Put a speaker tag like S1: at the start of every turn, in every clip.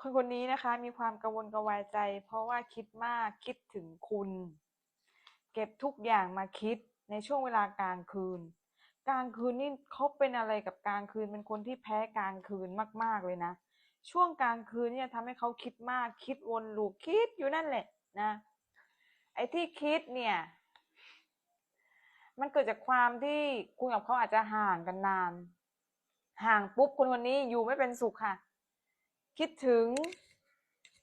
S1: คนคนนี้นะคะ มีความกังวลกระวายใจ เพราะว่าคิดมากคิดถึงคุณ เก็บทุกอย่างมาคิดในช่วงเวลากลางคืน กลางคืนนี่เขาเป็นอะไรกับกลางคืนเป็นคนที่แพ้กลางคืนมาก ๆเลยนะ ช่วงกลางคืนเนี่ยทำให้เขาคิดมากคิดวนลูปคิดอยู่นั่นแหละนะ ไอ้ที่คิดเนี่ยมันเกิดจากความที่คุณกับเขาอาจจะห่างกันนาน ห่างปุ๊บคนคนนี้อยู่ไม่เป็นสุขค่ะ คิดถึง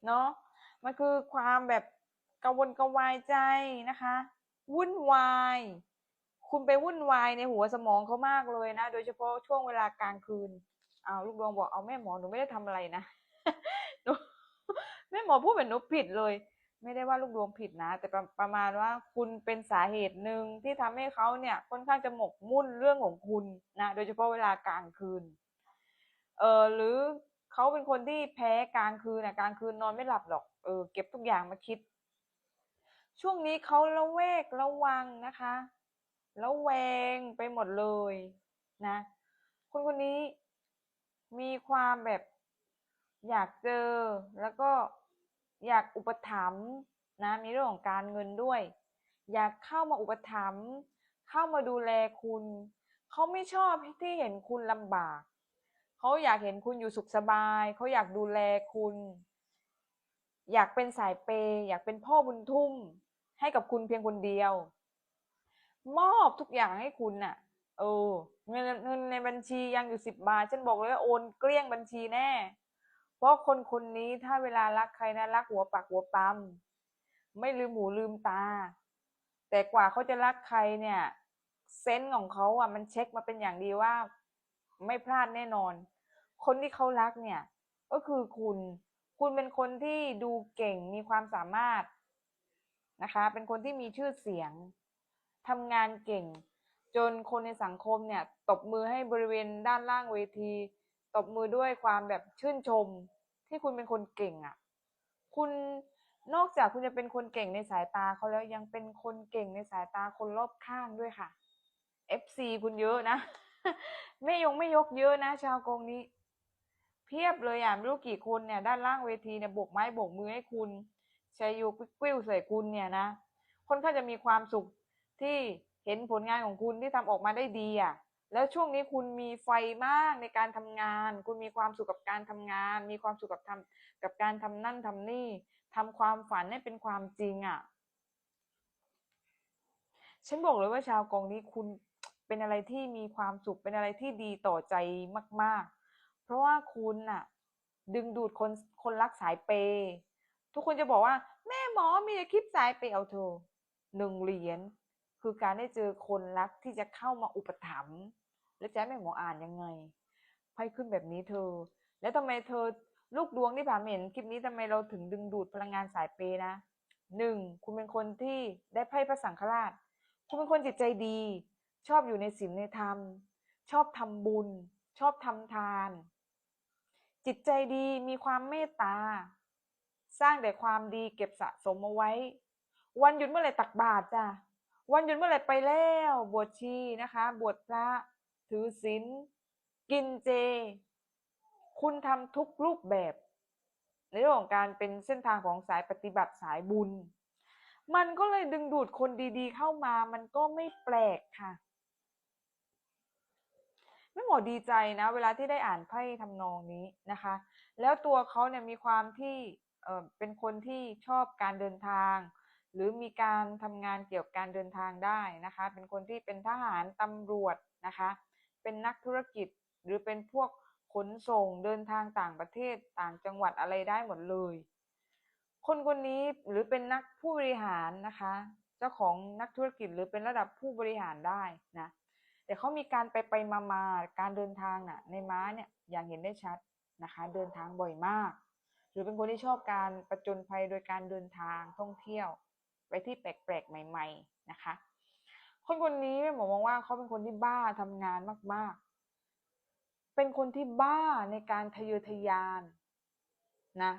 S1: เนาะมันคือความแบบกังวลกระวายใจนะคะ วุ่นวาย คุณไปวุ่นวายในหัวสมองเขามากเลยนะ โดยเฉพาะช่วงเวลากลางคืนเอาลูกดวงบอกเอาแม่หมอหนูไม่ได้ทำอะไรนะหนูแม่หมอพูดเหมือนหนูผิดเลย ไม่ได้ว่าลูกดวงผิดนะ แต่ประประมาณว่าคุณเป็นสาเหตุหนึ่งที่ทำให้เขาเนี่ยค่อนข้างจะหมกมุ่นเรื่องของคุณนะ โดยเฉพาะเวลากลางคืน เออหรือ เขาเป็นคนที่แพ้กลางคืนนะกลางคืนนอนไม่หลับหรอกเออเก็บทุกอย่างมาคิด ช่วงนี้เขาละเวกระวังนะคะแล้วแวงไปหมดเลยนะคนคนนี้มีความแบบอยากเจอแล้วก็อยากอุปถัมภ์นะมีเรื่องของการเงินด้วย อยากเข้ามาอุปถัมภ์เข้ามาดูแลคุณ เขาไม่ชอบที่เห็นคุณลำบาก เขาอยากเห็นคุณอยู่สุขสบาย เขาอยากดูแลคุณ อยากเป็นสายเปย์อยากเป็นพ่อบุญทุ่ม ให้กับคุณเพียงคนเดียว มอบทุกอย่างให้คุณน่ะ เออเงินเงินในบัญชียังอยู่สิบบาท ฉันบอกเลยว่าโอนเกลี้ยงบัญชีแน่ เพราะคนคนนี้ถ้าเวลารักใครนะรักหัวปากหัวปั๊มไม่ลืมหูลืมตา แต่กว่าเขาจะรักใครเนี่ย เซนส์ของเขาอะมันเช็คมาเป็นอย่างดีว่า ไม่พลาดแน่นอน คนที่เขารักเนี่ย ก็คือคุณ คุณเป็นคนที่ดูเก่งมีความสามารถนะคะ เป็นคนที่มีชื่อเสียงทำงานเก่ง จนคนในสังคมเนี่ยตบมือให้บริเวณด้านล่างเวที ตบมือด้วยความแบบชื่นชม ที่คุณเป็นคนเก่งอะ คุณนอกจากคุณจะเป็นคนเก่งในสายตาเขาแล้วยังเป็นคนเก่งในสายตาคนรอบข้างด้วยค่ะ FC คุณเยอะนะ ไม่ยงไม่ยกเยอะนะ ชาวกงนี้ พียบเลยอะไม่รู้กี่คนเนี่ยด้านล่างเวทีเนี่ยโบกไม้โบกมือให้คุณชัยโยกวิ้วใส่คุณเนี่ยนะคนข้าจะมีความสุขที่เห็นผลงานของคุณที่ทำออกมาได้ดีอะแล้วช่วงนี้คุณมีไฟมากในการทำงาน คุณมีความสุขกับการทำงาน มีความสุขกับทำกับการทำนั่นทำนี่ทำความฝันให้เป็นความจริงอะฉันบอกเลยว่าชาวกองนี้คุณเป็นอะไรที่มีความสุขเป็นอะไรที่ดีต่อใจมาก ๆ ราะว่าคุณน่ะ ดึงดูดคนคนรักสายเปย์ทุกคนจะบอกว่า แม่หมอมีแต่คลิปสายเปย์เอาเธอหนึ่งเหรียญคือการได้เจอคนรักที่จะเข้ามาอุปถัมภ์แล้วจะให้แม่หมออ่านยังไงไพ่ขึ้นแบบนี้เธอ แล้วทำไมเธอลูกดวงที่ผ่านเห็นคลิปนี้ทำไมเราถึงดึงดูดพลังงานสายเปย์นะหนึ่งคุณเป็นคนที่ได้ไพ่พระสังฆราช คุณเป็นคนจิตใจดี ชอบอยู่ในศีลในธรรม ชอบทำบุญ ชอบทำทาน จิตใจดีมีความเมตตา สร้างแต่ความดีเก็บสะสมเอาไว้ วันหยุดเมื่อไหร่ตักบาตรจ้ะวันหยุดเมื่อไหร่ไปแล้วบวชชีนะคะ บวชพระถือศีลกินเจ คุณทำทุกรูปแบบ ในเรื่องของการเป็นเส้นทางของสายปฏิบัติสายบุญ มันก็เลยดึงดูดคนดีๆเข้ามา มันก็ไม่แปลกค่ะ ไม่หมอดีใจนะเวลาที่ได้อ่านไพ่ทำนองนี้นะคะ แล้วตัวเขาเนี่ยมีความที่เออเป็นคนที่ชอบการเดินทาง หรือมีการทำงานเกี่ยวกับการเดินทางได้นะคะ เป็นคนที่เป็นทหารตำรวจนะคะ เป็นนักธุรกิจหรือเป็นพวกขนส่งเดินทางต่างประเทศต่างจังหวัดอะไรได้หมดเลย คนคนนี้หรือเป็นนักผู้บริหารนะคะ เจ้าของนักธุรกิจหรือเป็นระดับผู้บริหารได้นะ แต่เขามีการไปไปมามาการเดินทางน่ะ ในม้าเนี่ยอย่างเห็นได้ชัดนะคะ เดินทางบ่อยมาก หรือเป็นคนที่ชอบการประจนภัยโดยการเดินทางท่องเที่ยว ไปที่แปลกๆ ใหม่ ๆนะคะ คนคนนี้หมอมองว่าเขาเป็นคนที่บ้าทำงานมากๆ เป็นคนที่บ้าในการทะเยอทะยานนะ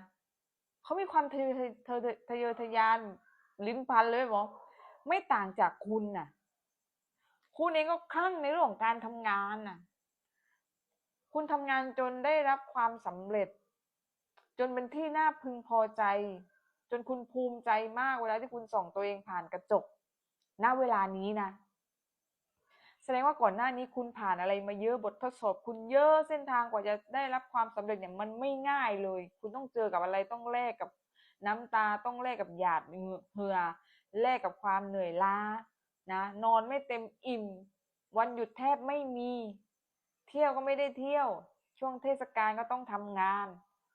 S1: เขามีความทะเยอทะทะทะเยอทะยานลิ้นพันเลยหมอไม่ต่างจากคุณน่ะ คุณเองก็คลั่งในเรื่องของการทำงานน่ะ คุณทำงานจนได้รับความสำเร็จ จนเป็นที่น่าพึงพอใจ จนคุณภูมิใจมากเวลาที่คุณส่องตัวเองผ่านกระจก ณ เวลานี้นะ แสดงว่าก่อนหน้านี้คุณผ่านอะไรมาเยอะบททดสอบ คุณเยอะเส้นทางกว่าจะได้รับความสำเร็จเนี่ยมันไม่ง่ายเลย คุณต้องเจอกับอะไรต้องแลกกับน้ำตาต้องแลกกับหยาดเหงื่อแลกกับความเหนื่อยล้า นะนอนไม่เต็มอิ่ม วันหยุดแทบไม่มี เที่ยวก็ไม่ได้เที่ยว ช่วงเทศกาลก็ต้องทำงาน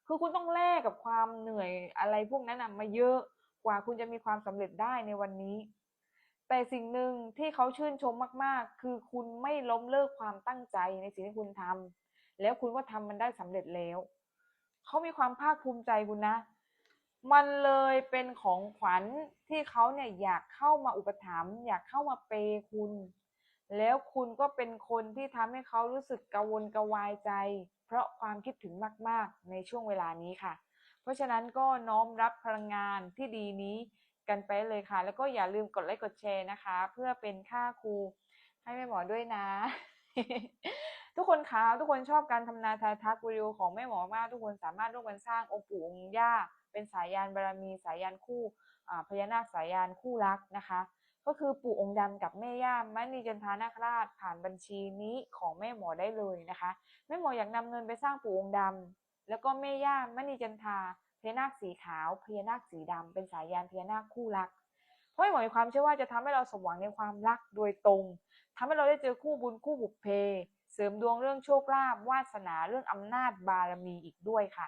S1: คือคุณต้องแลกกับความเหนื่อยอะไรพวกนั้นนะมาเยอะกว่าคุณจะมีความสำเร็จได้ในวันนี้ แต่สิ่งหนึ่งที่เขาชื่นชมมากๆ คือคุณไม่ล้มเลิกความตั้งใจในสิ่งที่คุณทำแล้วคุณก็ทำมันได้สำเร็จแล้ว เขามีความภาคภูมิใจคุณนะ มันเลยเป็นของขวัญที่เขาเนี่ยอยากเข้ามาอุปถัมภ์อยากเข้ามาเปย์คุณ แล้วคุณก็เป็นคนที่ทำให้เขารู้สึกกังวลกวายใจ เพราะความคิดถึงมาก ๆ ในช่วงเวลานี้ค่ะ เพราะฉะนั้นก็น้อมรับพลังงานที่ดีนี้กันไปเลยค่ะ แล้วก็อย่าลืมกดไลค์กดแชร์นะคะ เพื่อเป็นค่าครูให้แม่หมอด้วยนะ ทุกคนคะทุกคนชอบการทำนายทายทักวิดีโอของแม่หมอมาก ทุกคนสามารถร่วมกันสร้างองค์ปู่องค์ย่าเป็นสายยานบารมีสายยานคู่อ่าพญานาคสายยานคู่รักนะคะ ก็คือปู่องค์ดำกับแม่ย่ามณีจันทานาคราชผ่านบัญชีนี้ของแม่หมอได้เลยนะคะแม่หมออยากนำเงินไปสร้างปู่องค์ดำแล้วก็แม่ย่ามณีจันทาพญานาคสีขาวพญานาคสีดำเป็นสายยานพญานาคคู่รักเพราะแม่หมอมีความเชื่อว่าจะทำให้เราสมหวังในความรักโดยตรงทำให้เราได้เจอคู่บุญคู่บุพเพเส ริมดวงเรื่องโชคลาภวาสนาเรื่องอำนาจบารมีอีกด้วยค่ะ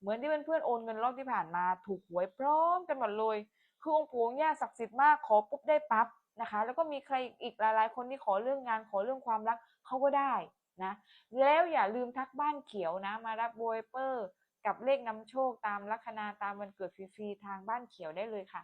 S1: เหมือนที่เพื่อนๆโอนเงินรอบที่ผ่านมาถูกหวยพร้อมกันหมดเลย คือองค์ปู่องค์ย่าศักดิ์สิทธิ์มากขอปุ๊บได้ปั๊บนะคะ แล้วก็มีใครอีกหลายๆ คนที่ขอเรื่องงานขอเรื่องความรักเขาก็ได้นะแล้วอย่าลืมทักบ้านเขียวนะ มารับโวยเปอร์ กับเลขนำโชคตามลัคนาตามวันเกิดฟรีๆทางบ้านเขียวได้เลยค่ะ